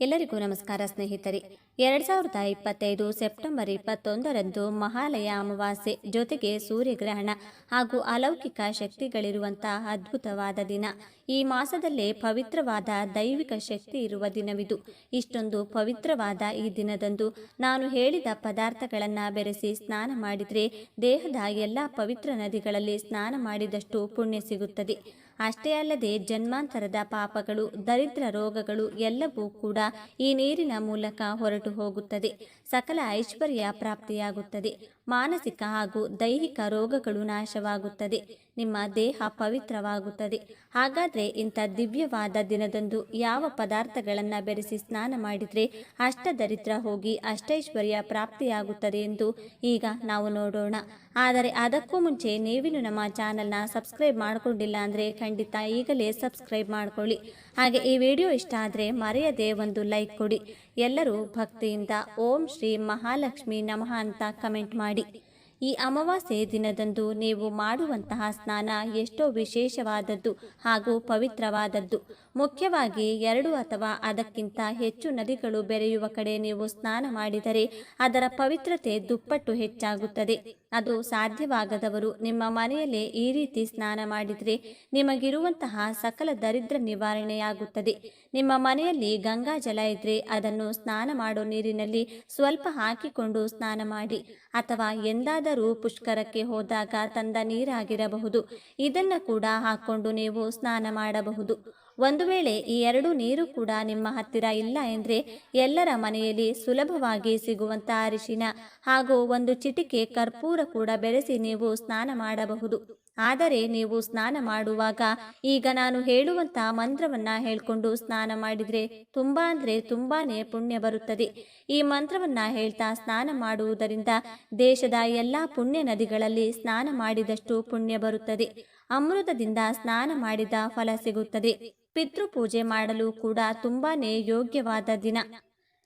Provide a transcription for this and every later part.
ಎಲ್ಲರಿಗೂ ನಮಸ್ಕಾರ ಸ್ನೇಹಿತರೆ. ಎರಡ್ ಸಾವಿರದ ಇಪ್ಪತ್ತೈದು ಸೆಪ್ಟೆಂಬರ್ ಇಪ್ಪತ್ತೊಂದರಂದು ಮಹಾಲಯ ಅಮಾವಾಸ್ಯೆ ಜೊತೆಗೆ ಸೂರ್ಯಗ್ರಹಣ ಹಾಗೂ ಅಲೌಕಿಕ ಶಕ್ತಿಗಳಿರುವಂತಹ ಅದ್ಭುತವಾದ ದಿನ. ಈ ಮಾಸದಲ್ಲೇ ಪವಿತ್ರವಾದ ದೈವಿಕ ಶಕ್ತಿ ಇರುವ ದಿನವಿದು. ಇಷ್ಟೊಂದು ಪವಿತ್ರವಾದ ಈ ದಿನದಂದು ನಾನು ಹೇಳಿದ ಪದಾರ್ಥಗಳನ್ನು ಬೆರೆಸಿ ಸ್ನಾನ ಮಾಡಿದರೆ ದೇಹದ ಎಲ್ಲ ಪವಿತ್ರ ನದಿಗಳಲ್ಲಿ ಸ್ನಾನ ಮಾಡಿದಷ್ಟು ಪುಣ್ಯ ಸಿಗುತ್ತದೆ. ಅಷ್ಟೇ ಅಲ್ಲದೆ ಜನ್ಮಾಂತರದ ಪಾಪಗಳು ದರಿದ್ರ ರೋಗಗಳು ಎಲ್ಲವೂ ಕೂಡ ಈ ನೀರಿನ ಮೂಲಕ ಹೊರಟು ಹೋಗುತ್ತದೆ. ಸಕಲ ಐಶ್ವರ್ಯ ಪ್ರಾಪ್ತಿಯಾಗುತ್ತದೆ. ಮಾನಸಿಕ ಹಾಗೂ ದೈಹಿಕ ರೋಗಗಳು ನಾಶವಾಗುತ್ತದೆ. ನಿಮ್ಮ ದೇಹ ಪವಿತ್ರವಾಗುತ್ತದೆ. ಹಾಗಾದರೆ ಇಂಥ ದಿವ್ಯವಾದ ದಿನದಂದು ಯಾವ ಪದಾರ್ಥಗಳನ್ನು ಬೆರೆಸಿ ಸ್ನಾನ ಮಾಡಿದರೆ ಅಷ್ಟದರಿದ್ರ ಹೋಗಿ ಅಷ್ಟೈಶ್ವರ್ಯ ಪ್ರಾಪ್ತಿಯಾಗುತ್ತದೆ ಎಂದು ಈಗ ನಾವು ನೋಡೋಣ. ಆದರೆ ಅದಕ್ಕೂ ಮುಂಚೆ ನೀವಿನ್ನು ನಮ್ಮ ಚಾನಲ್ನ ಸಬ್ಸ್ಕ್ರೈಬ್ ಮಾಡಿಕೊಂಡಿಲ್ಲ ಅಂದರೆ ಖಂಡಿತ ಈಗಲೇ ಸಬ್ಸ್ಕ್ರೈಬ್ ಮಾಡ್ಕೊಳ್ಳಿ. ಹಾಗೆ ಈ ವಿಡಿಯೋ ಇಷ್ಟ ಆದರೆ ಮರೆಯದೆ ಒಂದು ಲೈಕ್ ಕೊಡಿ. ಎಲ್ಲರೂ ಭಕ್ತಿಯಿಂದ ಓಂ ಶ್ರೀ ಮಹಾಲಕ್ಷ್ಮಿ ನಮಃ ಅಂತ ಕಮೆಂಟ್ ಮಾಡಿ. ಈ ಅಮಾವಾಸ್ಯೆ ದಿನದಂದು ನೀವು ಮಾಡುವಂತಹ ಸ್ನಾನ ಎಷ್ಟೋ ವಿಶೇಷವಾದದ್ದು ಹಾಗೂ ಪವಿತ್ರವಾದದ್ದು. ಮುಖ್ಯವಾಗಿ ಎರಡು ಅಥವಾ ಅದಕ್ಕಿಂತ ಹೆಚ್ಚು ನದಿಗಳು ಬೆರೆಯುವ ಕಡೆ ನೀವು ಸ್ನಾನ ಮಾಡಿದರೆ ಅದರ ಪವಿತ್ರತೆ ದುಪ್ಪಟ್ಟು ಹೆಚ್ಚಾಗುತ್ತದೆ. ಅದು ಸಾಧ್ಯವಾಗದವರು ನಿಮ್ಮ ಮನೆಯಲ್ಲೇ ಈ ರೀತಿ ಸ್ನಾನ ಮಾಡಿದರೆ ನಿಮಗಿರುವಂತಹ ಸಕಲ ದರಿದ್ರ ನಿವಾರಣೆಯಾಗುತ್ತದೆ. ನಿಮ್ಮ ಮನೆಯಲ್ಲಿ ಗಂಗಾ ಜಲ ಇದ್ರೆ ಅದನ್ನು ಸ್ನಾನ ಮಾಡೋ ನೀರಿನಲ್ಲಿ ಸ್ವಲ್ಪ ಹಾಕಿಕೊಂಡು ಸ್ನಾನ ಮಾಡಿ, ಅಥವಾ ಎಂದಾದರೂ ಪುಷ್ಕರಕ್ಕೆ ಹೋದಾಗ ತಂದ ನೀರಾಗಿರಬಹುದು. ಇದನ್ನು ಕೂಡ ಹಾಕ್ಕೊಂಡು ನೀವು ಸ್ನಾನ ಮಾಡಬಹುದು. ಒಂದು ವೇಳೆ ಈ ಎರಡು ನೀರು ಕೂಡ ನಿಮ್ಮ ಹತ್ತಿರ ಇಲ್ಲ ಎಂದರೆ ಎಲ್ಲರ ಮನೆಯಲ್ಲಿ ಸುಲಭವಾಗಿ ಸಿಗುವಂಥ ಅರಿಶಿನ ಹಾಗೂ ಒಂದು ಚಿಟಿಕೆ ಕರ್ಪೂರ ಕೂಡ ಬೆರೆಸಿ ನೀವು ಸ್ನಾನ ಮಾಡಬಹುದು. ಆದರೆ ನೀವು ಸ್ನಾನ ಮಾಡುವಾಗ ಈಗ ನಾನು ಹೇಳುವಂತ ಮಂತ್ರವನ್ನ ಹೇಳ್ಕೊಂಡು ಸ್ನಾನ ಮಾಡಿದ್ರೆ ತುಂಬಾ ಅಂದ್ರೆ ತುಂಬಾನೇ ಪುಣ್ಯ ಬರುತ್ತದೆ. ಈ ಮಂತ್ರವನ್ನ ಹೇಳ್ತಾ ಸ್ನಾನ ಮಾಡುವುದರಿಂದ ದೇಶದ ಎಲ್ಲಾ ಪುಣ್ಯ ನದಿಗಳಲ್ಲಿ ಸ್ನಾನ ಮಾಡಿದಷ್ಟು ಪುಣ್ಯ ಬರುತ್ತದೆ. ಅಮೃತದಿಂದ ಸ್ನಾನ ಮಾಡಿದ ಫಲ ಸಿಗುತ್ತದೆ. ಪಿತೃ ಪೂಜೆ ಮಾಡಲು ಕೂಡ ತುಂಬಾನೇ ಯೋಗ್ಯವಾದ ದಿನ.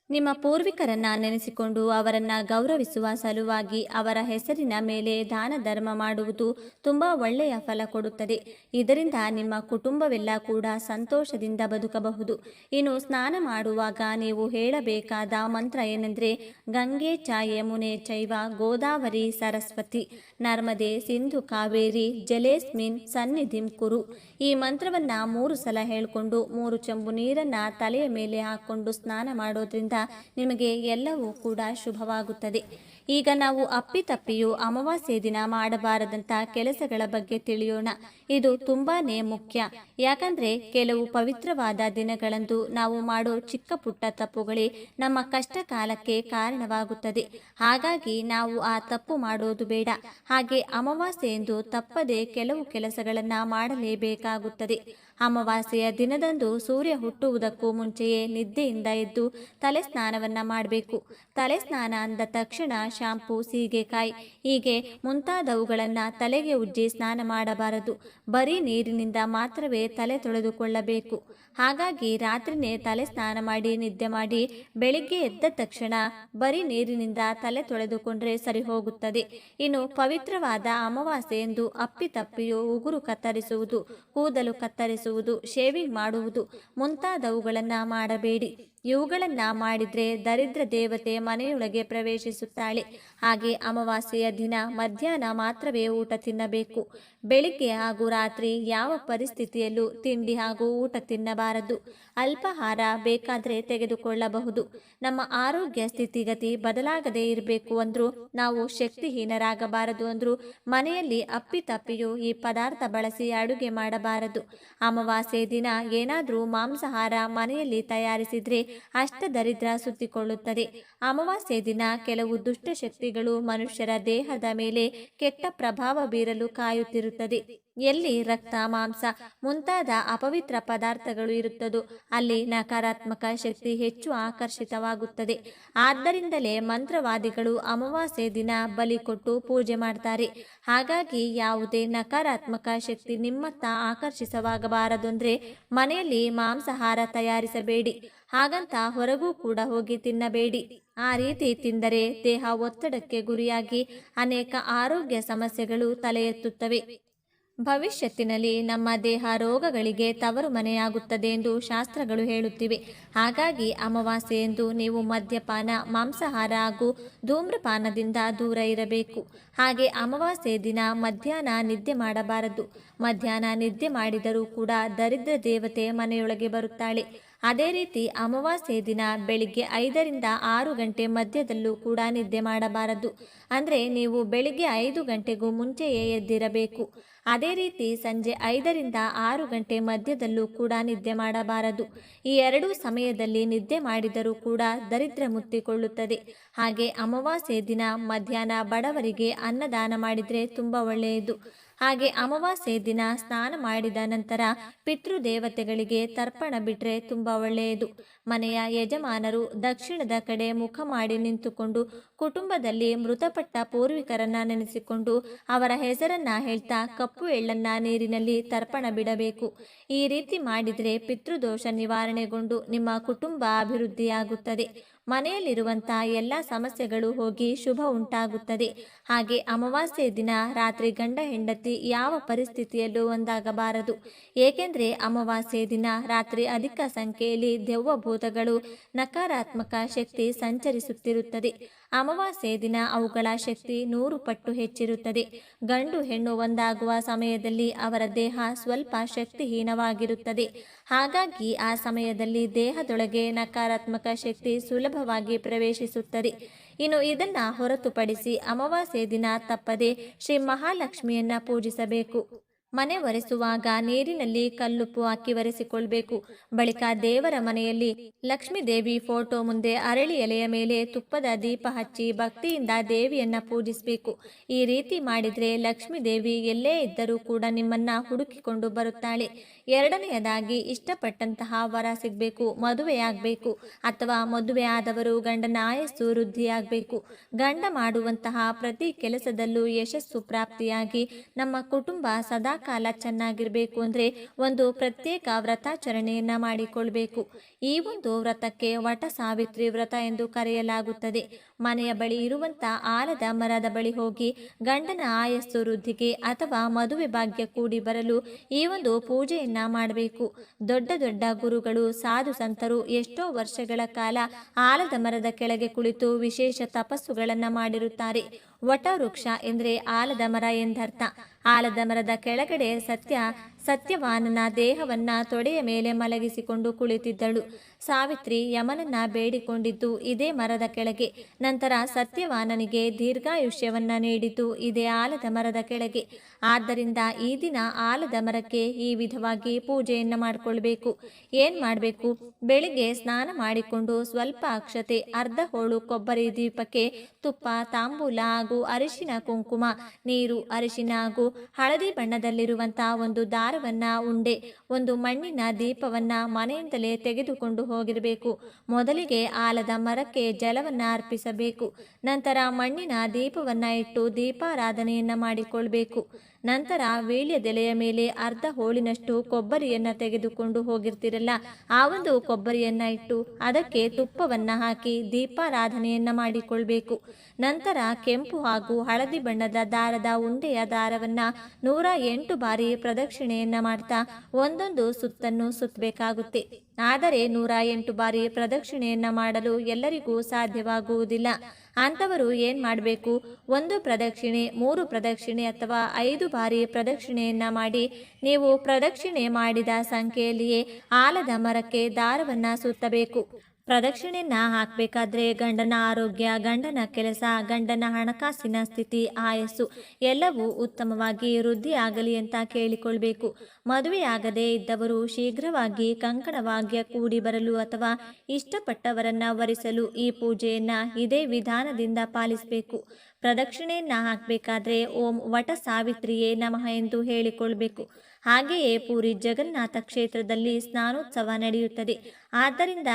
ನಿಮ್ಮ ಪೂರ್ವಿಕರನ್ನ ನೆನೆಸಿಕೊಂಡು ಅವರನ್ನ ಗೌರವಿಸುವ ಸಲುವಾಗಿ ಅವರ ಹೆಸರಿನ ಮೇಲೆ ದಾನ ಧರ್ಮ ಮಾಡುವುದು ತುಂಬಾ ಒಳ್ಳೆಯ ಫಲ ಕೊಡುತ್ತದೆ. ಇದರಿಂದ ನಿಮ್ಮ ಕುಟುಂಬವೆಲ್ಲ ಕೂಡ ಸಂತೋಷದಿಂದ ಬದುಕಬಹುದು. ಇನ್ನು ಸ್ನಾನ ಮಾಡುವಾಗ ನೀವು ಹೇಳಬೇಕಾದ ಮಂತ್ರ ಏನೆಂದರೆ, ಗಂಗೆ ಚಾಯೆ ಮುನೆ ಚೈವ ಗೋದಾವರಿ ಸರಸ್ವತಿ. ನರ್ಮದೆ ಸಿಂಧು ಕಾವೇರಿ ಜಲೇಸ್ಮಿನ್ ಸನ್ನಿಧಿಂ ಕುರು. ಈ ಮಂತ್ರವನ್ನ ಮೂರು ಸಲ ಹೇಳಿಕೊಂಡು ಮೂರು ಚೆಂಬು ನೀರನ್ನ ತಲೆಯ ಮೇಲೆ ಹಾಕೊಂಡು ಸ್ನಾನ ಮಾಡೋದ್ರಿಂದ ನಿಮಗೆ ಎಲ್ಲವೂ ಕೂಡ ಶುಭವಾಗುತ್ತದೆ. ಈಗ ನಾವು ಅಪ್ಪಿತಪ್ಪಿಯು ಅಮಾವಾಸ್ಯೆ ದಿನ ಮಾಡಬಾರದಂತ ಕೆಲಸಗಳ ಬಗ್ಗೆ ತಿಳಿಯೋಣ. ಇದು ತುಂಬಾನೇ ಮುಖ್ಯ. ಯಾಕಂದ್ರೆ ಕೆಲವು ಪವಿತ್ರವಾದ ದಿನಗಳಂದು ನಾವು ಮಾಡೋ ಚಿಕ್ಕ ಪುಟ್ಟ ತಪ್ಪುಗಳೇ ನಮ್ಮ ಕಷ್ಟ ಕಾಲಕ್ಕೆ ಕಾರಣವಾಗುತ್ತದೆ. ಹಾಗಾಗಿ ನಾವು ಆ ತಪ್ಪು ಮಾಡೋದು ಬೇಡ. ಹಾಗೆ ಅಮಾವಾಸ್ಯೆ ಎಂದು ತಪ್ಪದೆ ಕೆಲವು ಕೆಲಸಗಳನ್ನು ಮಾಡಲೇಬೇಕಾಗುತ್ತದೆ. ಅಮಾವಾಸ್ಯೆಯ ದಿನದಂದು ಸೂರ್ಯ ಹುಟ್ಟುವುದಕ್ಕೂ ಮುಂಚೆಯೇ ನಿದ್ದೆಯಿಂದ ಎದ್ದು ತಲೆ ಸ್ನಾನವನ್ನ ಮಾಡಬೇಕು. ತಲೆ ಸ್ನಾನ ಅಂದ ತಕ್ಷಣ ಶಾಂಪೂ, ಸೀಗೆಕಾಯಿ, ಹೀಗೆ ಮುಂತಾದವುಗಳನ್ನು ತಲೆಗೆ ಉಜ್ಜಿ ಸ್ನಾನ ಮಾಡಬಾರದು. ಬರೀ ನೀರಿನಿಂದ ಮಾತ್ರವೇ ತಲೆ ತೊಳೆದುಕೊಳ್ಳಬೇಕು. ಹಾಗಾಗಿ ರಾತ್ರಿನೇ ತಲೆ ಸ್ನಾನ ಮಾಡಿ, ನಿದ್ದೆ ಮಾಡಿ ಬೆಳಿಗ್ಗೆ ಎದ್ದ ತಕ್ಷಣ ಬರೀ ನೀರಿನಿಂದ ತಲೆ ತೊಳೆದುಕೊಂಡ್ರೆ ಸರಿ ಹೋಗುತ್ತದೆ. ಇನ್ನು ಪವಿತ್ರವಾದ ಅಮಾವಾಸ್ಯೆ ಎಂದು ಅಪ್ಪಿತಪ್ಪಿಯು ಉಗುರು ಕತ್ತರಿಸುವುದು, ಕೂದಲು ಕತ್ತರಿಸುವುದು, ಶೇವಿಂಗ್ ಮಾಡುವುದು ಮುಂತಾದವುಗಳನ್ನು ಮಾಡಬೇಡಿ. ಇವುಗಳನ್ನ ಮಾಡಿದ್ರೆ ದರಿದ್ರ ದೇವತೆ ಮನೆಯೊಳಗೆ ಪ್ರವೇಶಿಸುತ್ತಾಳೆ. ಹಾಗೆ ಅಮಾವಾಸ್ಯೆಯ ದಿನ ಮಧ್ಯಾಹ್ನ ಮಾತ್ರವೇ ಊಟ ತಿನ್ನಬೇಕು. ಬೆಳಿಗ್ಗೆ ಹಾಗೂ ರಾತ್ರಿ ಯಾವ ಪರಿಸ್ಥಿತಿಯಲ್ಲೂ ತಿಂಡಿ ಹಾಗೂ ಊಟ ತಿನ್ನಬಾರದು. ಅಲ್ಪಾಹಾರ ಬೇಕಾದರೆ ತೆಗೆದುಕೊಳ್ಳಬಹುದು. ನಮ್ಮ ಆರೋಗ್ಯ ಸ್ಥಿತಿಗತಿ ಬದಲಾಗದೇ ಇರಬೇಕು ಅಂದರೂ ನಾವು ಶಕ್ತಿಹೀನರಾಗಬಾರದು ಅಂದರೂ ಮನೆಯಲ್ಲಿ ಅಪ್ಪಿತಪ್ಪಿಯೂ ಈ ಪದಾರ್ಥ ಬಳಸಿ ಅಡುಗೆ ಮಾಡಬಾರದು. ಅಮಾವಾಸ್ಯೆ ದಿನ ಏನಾದರೂ ಮಾಂಸಾಹಾರ ಮನೆಯಲ್ಲಿ ತಯಾರಿಸಿದ್ರೆ ಅಷ್ಟ ದರಿದ್ರ ಸುತ್ತಿಕೊಳ್ಳುತ್ತದೆ. ಅಮಾವಾಸ್ಯೆ ದಿನ ಕೆಲವು ದುಷ್ಟಶಕ್ತಿಗಳು ಮನುಷ್ಯರ ದೇಹದ ಮೇಲೆ ಕೆಟ್ಟ ಪ್ರಭಾವ ಬೀರಲು ಕಾಯುತ್ತಿರುತ್ತದೆ. ಎಲ್ಲಿ ರಕ್ತ, ಮಾಂಸ ಮುಂತಾದ ಅಪವಿತ್ರ ಪದಾರ್ಥಗಳು ಇರುತ್ತದೋ ಅಲ್ಲಿ ನಕಾರಾತ್ಮಕ ಶಕ್ತಿ ಹೆಚ್ಚು ಆಕರ್ಷಿತವಾಗುತ್ತದೆ. ಆದ್ದರಿಂದಲೇ ಮಂತ್ರವಾದಿಗಳು ಅಮಾವಾಸ್ಯೆ ದಿನ ಬಲಿ ಕೊಟ್ಟು ಪೂಜೆ ಮಾಡ್ತಾರೆ. ಹಾಗಾಗಿ ಯಾವುದೇ ನಕಾರಾತ್ಮಕ ಶಕ್ತಿ ನಿಮ್ಮತ್ತ ಆಕರ್ಷಿಸವಾಗಬಾರದು ಅಂದ್ರೆ ಮನೆಯಲ್ಲಿ ಮಾಂಸಾಹಾರ ತಯಾರಿಸಬೇಡಿ. ಹಾಗಂತ ಹೊರಗೂ ಕೂಡ ಹೋಗಿ ತಿನ್ನಬೇಡಿ. ಆ ರೀತಿ ತಿಂದರೆ ದೇಹ ಒತ್ತಡಕ್ಕೆ ಗುರಿಯಾಗಿ ಅನೇಕ ಆರೋಗ್ಯ ಸಮಸ್ಯೆಗಳು ತಲೆ ಎತ್ತುತ್ತವೆ ಭವಿಷ್ಯತ್ತಿನಲ್ಲಿ ನಮ್ಮ ದೇಹ ರೋಗಗಳಿಗೆ ತವರು ಮನೆಯಾಗುತ್ತದೆ ಎಂದು ಶಾಸ್ತ್ರಗಳು ಹೇಳುತ್ತಿವೆ. ಹಾಗಾಗಿ ಅಮಾವಾಸ್ಯೆ ಎಂದು ನೀವು ಮದ್ಯಪಾನ, ಮಾಂಸಾಹಾರ ಹಾಗೂ ಧೂಮ್ರಪಾನದಿಂದ ದೂರ ಇರಬೇಕು. ಹಾಗೆ ಅಮಾವಾಸ್ಯೆ ದಿನ ಮಧ್ಯಾಹ್ನ ನಿದ್ದೆ ಮಾಡಬಾರದು. ಮಧ್ಯಾಹ್ನ ನಿದ್ದೆ ಮಾಡಿದರೂ ಕೂಡ ದರಿದ್ರ ದೇವತೆ ಮನೆಯೊಳಗೆ ಬರುತ್ತಾಳೆ. ಅದೇ ರೀತಿ ಅಮಾವಾಸ್ಯೆ ದಿನ ಬೆಳಿಗ್ಗೆ ಐದರಿಂದ ಆರು ಗಂಟೆ ಮಧ್ಯದಲ್ಲೂ ಕೂಡ ನಿದ್ದೆ ಮಾಡಬಾರದು. ಅಂದರೆ ನೀವು ಬೆಳಿಗ್ಗೆ ಐದು ಗಂಟೆಗೂ ಮುಂಚೆಯೇ ಎದ್ದಿರಬೇಕು. ಅದೇ ರೀತಿ ಸಂಜೆ ಐದರಿಂದ ಆರು ಗಂಟೆ ಮಧ್ಯದಲ್ಲೂ ಕೂಡ ನಿದ್ದೆ ಮಾಡಬಾರದು. ಈ ಎರಡೂ ಸಮಯದಲ್ಲಿ ನಿದ್ದೆ ಮಾಡಿದರೂ ಕೂಡ ದರಿದ್ರ ಮುತ್ತಿಕೊಳ್ಳುತ್ತದೆ. ಹಾಗೆ ಅಮಾವಾಸ್ಯೆ ದಿನ ಮಧ್ಯಾಹ್ನ ಬಡವರಿಗೆ ಅನ್ನದಾನ ಮಾಡಿದರೆ ತುಂಬ ಒಳ್ಳೆಯದು. ಹಾಗೆ ಅಮಾವಾಸ್ಯೆ ದಿನ ಸ್ನಾನ ಮಾಡಿದ ನಂತರ ಪಿತೃದೇವತೆಗಳಿಗೆ ತರ್ಪಣ ಬಿಟ್ಟರೆ ತುಂಬ ಒಳ್ಳೆಯದು. ಮನೆಯ ಯಜಮಾನರು ದಕ್ಷಿಣದ ಕಡೆ ಮುಖ ಮಾಡಿ ನಿಂತುಕೊಂಡು ಕುಟುಂಬದಲ್ಲಿ ಮೃತಪಟ್ಟ ಪೂರ್ವಿಕರನ್ನ ನೆನೆಸಿಕೊಂಡು ಅವರ ಹೆಸರನ್ನ ಹೇಳ್ತಾ ಕಪ್ಪು ಎಳ್ಳನ್ನ ನೀರಿನಲ್ಲಿ ತರ್ಪಣ ಬಿಡಬೇಕು. ಈ ರೀತಿ ಮಾಡಿದರೆ ಪಿತೃದೋಷ ನಿವಾರಣೆಗೊಂಡು ನಿಮ್ಮ ಕುಟುಂಬ ಅಭಿವೃದ್ಧಿಯಾಗುತ್ತದೆ. ಮನೆಯಲ್ಲಿರುವಂಥ ಎಲ್ಲ ಸಮಸ್ಯೆಗಳು ಹೋಗಿ ಶುಭ ಉಂಟಾಗುತ್ತದೆ. ಹಾಗೆ ಅಮಾವಾಸ್ಯೆ ದಿನ ರಾತ್ರಿ ಗಂಡ ಹೆಂಡತಿ ಯಾವ ಪರಿಸ್ಥಿತಿಯಲ್ಲೂ ಒಂದಾಗಬಾರದು. ಏಕೆಂದರೆ ಅಮಾವಾಸ್ಯೆ ದಿನ ರಾತ್ರಿ ಅಧಿಕ ಸಂಖ್ಯೆಯಲ್ಲಿ ದೆವ್ವಭೂತಗಳು ನಕಾರಾತ್ಮಕ ಶಕ್ತಿ ಸಂಚರಿಸುತ್ತಿರುತ್ತದೆ. ಅಮಾವಾಸ್ಯೆ ದಿನ ಅವುಗಳ ಶಕ್ತಿ ನೂರು ಪಟ್ಟು ಹೆಚ್ಚಿರುತ್ತದೆ. ಗಂಡು ಹೆಣ್ಣು ಒಂದಾಗುವ ಸಮಯದಲ್ಲಿ ಅವರ ದೇಹ ಸ್ವಲ್ಪ ಶಕ್ತಿಹೀನವಾಗಿರುತ್ತದೆ. ಹಾಗಾಗಿ ಆ ಸಮಯದಲ್ಲಿ ದೇಹದೊಳಗೆ ನಕಾರಾತ್ಮಕ ಶಕ್ತಿ ಸುಲಭವಾಗಿ ಪ್ರವೇಶಿಸುತ್ತದೆ. ಇನ್ನು ಇದನ್ನು ಹೊರತುಪಡಿಸಿ ಅಮಾವಾಸ್ಯೆ ದಿನ ತಪ್ಪದೆ ಶ್ರೀ ಮಹಾಲಕ್ಷ್ಮಿಯನ್ನ ಪೂಜಿಸಬೇಕು. ಮನೆ ಒರೆಸುವಾಗ ನೀರಿನಲ್ಲಿ ಕಲ್ಲುಪ್ಪು ಹಾಕಿ ಒರೆಸಿಕೊಳ್ಬೇಕು. ಬಳಿಕ ದೇವರ ಮನೆಯಲ್ಲಿ ಲಕ್ಷ್ಮೀದೇವಿ ಫೋಟೋ ಮುಂದೆ ಅರಳಿ ಎಲೆಯ ಮೇಲೆ ತುಪ್ಪದ ದೀಪ ಹಚ್ಚಿ ಭಕ್ತಿಯಿಂದ ದೇವಿಯನ್ನ ಪೂಜಿಸಬೇಕು. ಈ ರೀತಿ ಮಾಡಿದ್ರೆ ಲಕ್ಷ್ಮೀದೇವಿ ಎಲ್ಲೇ ಇದ್ದರೂ ಕೂಡ ನಿಮ್ಮನ್ನ ಹುಡುಕಿಕೊಂಡು ಬರುತ್ತಾಳೆ. ಎರಡನೆಯದಾಗಿ ಇಷ್ಟಪಟ್ಟಂತಹ ವರ ಸಿಗಬೇಕು, ಮದುವೆಯಾಗಬೇಕು ಅಥವಾ ಮದುವೆ ಆದವರು ಗಂಡನ ಆಯಸ್ಸು ವೃದ್ಧಿಯಾಗಬೇಕು. ಗಂಡ ಮಾಡುವಂತಹ ಪ್ರತಿ ಕೆಲಸದಲ್ಲೂ ಯಶಸ್ಸು ಪ್ರಾಪ್ತಿಯಾಗಿ ನಮ್ಮ ಕುಟುಂಬ ಸದಾಕಾಲ ಚೆನ್ನಾಗಿರಬೇಕು ಅಂದರೆ ಒಂದು ಪ್ರತ್ಯೇಕ ವ್ರತಾಚರಣೆಯನ್ನು ಮಾಡಿಕೊಳ್ಬೇಕು. ಈ ಒಂದು ವ್ರತಕ್ಕೆ ವಟ ಸಾವಿತ್ರಿ ವ್ರತ ಎಂದು ಕರೆಯಲಾಗುತ್ತದೆ. ಮನೆಯ ಬಳಿ ಇರುವಂತ ಆಲದ ಮರದ ಬಳಿ ಹೋಗಿ ಗಂಡನ ಆಯಸ್ಸು ವೃದ್ಧಿಗೆ ಅಥವಾ ಮದುವೆ ಭಾಗ್ಯ ಕೂಡಿ ಬರಲು ಈ ಒಂದು ಪೂಜೆಯನ್ನ ಮಾಡಬೇಕು. ದೊಡ್ಡ ದೊಡ್ಡ ಗುರುಗಳು, ಸಾಧು ಸಂತರು ಎಷ್ಟೋ ವರ್ಷಗಳ ಕಾಲ ಆಲದ ಮರದ ಕೆಳಗೆ ಕುಳಿತು ವಿಶೇಷ ತಪಸ್ಸುಗಳನ್ನು ಮಾಡಿರುತ್ತಾರೆ. ವಟ ವೃಕ್ಷ ಎಂದರೆ ಆಲದ ಮರ ಎಂದರ್ಥ. ಆಲದ ಮರದ ಕೆಳಗಡೆ ಸತ್ಯ ಸತ್ಯವಾನನ ದೇಹವನ್ನ ತೊಡೆಯ ಮೇಲೆ ಮಲಗಿಸಿಕೊಂಡು ಕುಳಿತಿದ್ದಳು. ಸಾವಿತ್ರಿ ಯಮನನ್ನ ಬೇಡಿಕೊಂಡಿದ್ದು ಇದೇ ಮರದ ಕೆಳಗೆ. ನಂತರ ಸತ್ಯವಾನನಿಗೆ ದೀರ್ಘಾಯುಷ್ಯವನ್ನ ನೀಡಿದ್ದು ಇದೇ ಆಲದ ಮರದ ಕೆಳಗೆ. ಆದ್ದರಿಂದ ಈ ದಿನ ಆಲದ ಮರಕ್ಕೆ ಈ ವಿಧವಾಗಿ ಪೂಜೆಯನ್ನು ಮಾಡಿಕೊಳ್ಬೇಕು. ಏನ್ ಮಾಡಬೇಕು? ಬೆಳಿಗ್ಗೆ ಸ್ನಾನ ಮಾಡಿಕೊಂಡು ಸ್ವಲ್ಪ ಅಕ್ಷತೆ, ಅರ್ಧ ಹೋಳು ಕೊಬ್ಬರಿ ದೀಪಕ್ಕೆ ತುಪ್ಪ, ತಾಂಬೂಲ ಹಾಗೂ ಅರಿಶಿನ ಕುಂಕುಮ, ನೀರು, ಅರಿಶಿನ ಹಾಗೂ ಹಳದಿ ಬಣ್ಣದಲ್ಲಿರುವಂತಹ ಒಂದು ದಾರವನ್ನ, ಉಂಡೆ, ಒಂದು ಮಣ್ಣಿನ ದೀಪವನ್ನ ಮನೆಯಿಂದಲೇ ತೆಗೆದುಕೊಂಡು ಹೋಗಿರಬೇಕು. ಮೊದಲಿಗೆ ಆಲದ ಮರಕ್ಕೆ ಜಲವನ್ನ ಅರ್ಪಿಸಬೇಕು. ನಂತರ ಮಣ್ಣಿನ ದೀಪವನ್ನ ಇಟ್ಟು ದೀಪಾರಾಧನೆಯನ್ನ ಮಾಡಿಕೊಳ್ಬೇಕು. ನಂತರ ವೀಳ್ಯದೆಲೆಯ ಮೇಲೆ ಅರ್ಧ ಹೋಳಿನಷ್ಟು ಕೊಬ್ಬರಿಯನ್ನ ತೆಗೆದುಕೊಂಡು ಹೋಗಿರ್ತಿರಲ್ಲ, ಆ ಒಂದು ಕೊಬ್ಬರಿಯನ್ನ ಇಟ್ಟು ಅದಕ್ಕೆ ತುಪ್ಪವನ್ನ ಹಾಕಿ ದೀಪಾರಾಧನೆಯನ್ನ ಮಾಡಿಕೊಳ್ಬೇಕು. ನಂತರ ಕೆಂಪು ಹಾಗೂ ಹಳದಿ ಬಣ್ಣದ ದಾರದ ಉಂಡೆಯ ದಾರವನ್ನ ನೂರ ಎಂಟು ಬಾರಿ ಪ್ರದಕ್ಷಿಣೆಯನ್ನ ಮಾಡ್ತಾ ಒಂದೊಂದು ಸುತ್ತನ್ನು ಸುತ್ತಬೇಕಾಗುತ್ತೆ ಆದರೆ ನೂರ ಎಂಟು ಬಾರಿ ಪ್ರದಕ್ಷಿಣೆಯನ್ನ ಮಾಡಲು ಎಲ್ಲರಿಗೂ ಸಾಧ್ಯವಾಗುವುದಿಲ್ಲ. ಅಂಥವರು ಏನು ಮಾಡಬೇಕು? ಒಂದು ಪ್ರದಕ್ಷಿಣೆ, ಮೂರು ಪ್ರದಕ್ಷಿಣೆ ಅಥವಾ ಐದು ಬಾರಿ ಪ್ರದಕ್ಷಿಣೆಯನ್ನ ಮಾಡಿ ನೀವು ಪ್ರದಕ್ಷಿಣೆ ಮಾಡಿದ ಸಂಖ್ಯೆಯಲ್ಲಿಯೇ ಆಲದ ಮರಕ್ಕೆ ದಾರವನ್ನ ಸುತ್ತಬೇಕು. ಪ್ರದಕ್ಷಿಣೆಯನ್ನ ಹಾಕಬೇಕಾದ್ರೆ ಗಂಡನ ಆರೋಗ್ಯ, ಗಂಡನ ಕೆಲಸ, ಗಂಡನ ಹಣಕಾಸಿನ ಸ್ಥಿತಿ, ಆಯಸ್ಸು ಎಲ್ಲವೂ ಉತ್ತಮವಾಗಿ ವೃದ್ಧಿಯಾಗಲಿ ಅಂತ ಕೇಳಿಕೊಳ್ಬೇಕು. ಮದುವೆಯಾಗದೇ ಇದ್ದವರು ಶೀಘ್ರವಾಗಿ ಕಂಕಣವಾಗ್ಯ ಕೂಡಿ ಬರಲು ಅಥವಾ ಇಷ್ಟಪಟ್ಟವರನ್ನ ವರಿಸಲು ಈ ಪೂಜೆಯನ್ನ ಇದೇ ವಿಧಾನದಿಂದ ಪಾಲಿಸಬೇಕು. ಪ್ರದಕ್ಷಿಣೆಯನ್ನ ಹಾಕಬೇಕಾದ್ರೆ ಓಂ ವಟ ಸಾವಿತ್ರಿಯೇ ನಮಃ ಎಂದು ಹೇಳಿಕೊಳ್ಬೇಕು. ಹಾಗೆಯೇ ಪೂರಿ ಜಗನ್ನಾಥ ಕ್ಷೇತ್ರದಲ್ಲಿ ಸ್ನಾನೋತ್ಸವ ನಡೆಯುತ್ತದೆ. ಆದ್ದರಿಂದ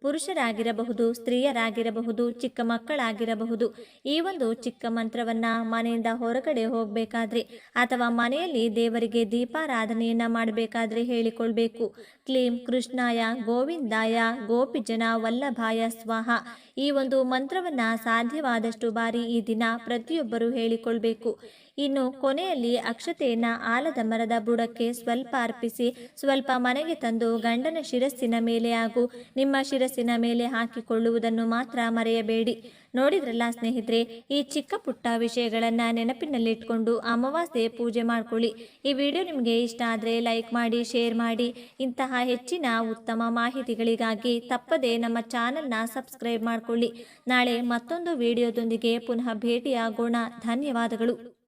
ಪುರುಷರಾಗಿರಬಹುದು, ಸ್ತ್ರೀಯರಾಗಿರಬಹುದು, ಚಿಕ್ಕ ಮಕ್ಕಳಾಗಿರಬಹುದು. ಈ ಒಂದು ಚಿಕ್ಕ ಮಂತ್ರವನ್ನ ಮನೆಯಿಂದ ಹೊರಗಡೆ ಹೋಗಬೇಕಾದ್ರೆ ಅಥವಾ ಮನೆಯಲ್ಲಿ ದೇವರಿಗೆ ದೀಪಾರಾಧನೆಯನ್ನ ಮಾಡಬೇಕಾದ್ರೆ ಹೇಳಿಕೊಳ್ಬೇಕು. ಕ್ಲೀಂ ಕೃಷ್ಣಾಯ, ಗೋವಿಂದಾಯ, ಗೋಪಿಜನ, ವಲ್ಲಭಾಯ, ಸ್ವಾಹ ಈ ಒಂದು ಮಂತ್ರವನ್ನ ಸಾಧ್ಯವಾದಷ್ಟು ಬಾರಿ ಈ ದಿನ ಪ್ರತಿಯೊಬ್ಬರು ಹೇಳಿಕೊಳ್ಬೇಕು. ಇನ್ನು ಕೊನೆಯಲ್ಲಿ ಅಕ್ಷತೆಯನ್ನ ಆಲದ ಮರದ ಬುಡಕ್ಕೆ ಸ್ವಲ್ಪ ಅರ್ಪಿಸಿ, ಸ್ವಲ್ಪ ಮನೆಗೆ ತಂದು ಗಂಡನ ಶಿರಸ್ಸಿನ ಮೇಲೆ ಹಾಗೂ ನಿಮ್ಮ ಶಿರಸ್ಸಿನ ಮೇಲೆ ಹಾಕಿಕೊಳ್ಳುವುದನ್ನು ಮಾತ್ರ ಮರೆಯಬೇಡಿ. ನೋಡಿದ್ರಲ್ಲ ಸ್ನೇಹಿತರೆ, ಈ ಚಿಕ್ಕ ಪುಟ್ಟ ವಿಷಯಗಳನ್ನು ನೆನಪಿನಲ್ಲಿಟ್ಕೊಂಡು ಅಮಾವಾಸ್ಯೆ ಪೂಜೆ ಮಾಡ್ಕೊಳ್ಳಿ. ಈ ವಿಡಿಯೋ ನಿಮಗೆ ಇಷ್ಟ ಆದರೆ ಲೈಕ್ ಮಾಡಿ, ಶೇರ್ ಮಾಡಿ. ಇಂತಹ ಹೆಚ್ಚಿನ ಉತ್ತಮ ಮಾಹಿತಿಗಳಿಗಾಗಿ ತಪ್ಪದೆ ನಮ್ಮ ಚಾನಲ್ನ ಸಬ್ಸ್ಕ್ರೈಬ್ ಮಾಡಿಕೊಳ್ಳಿ. ನಾಳೆ ಮತ್ತೊಂದು ವಿಡಿಯೋದೊಂದಿಗೆ ಪುನಃ ಭೇಟಿಯಾಗೋಣ. ಧನ್ಯವಾದಗಳು.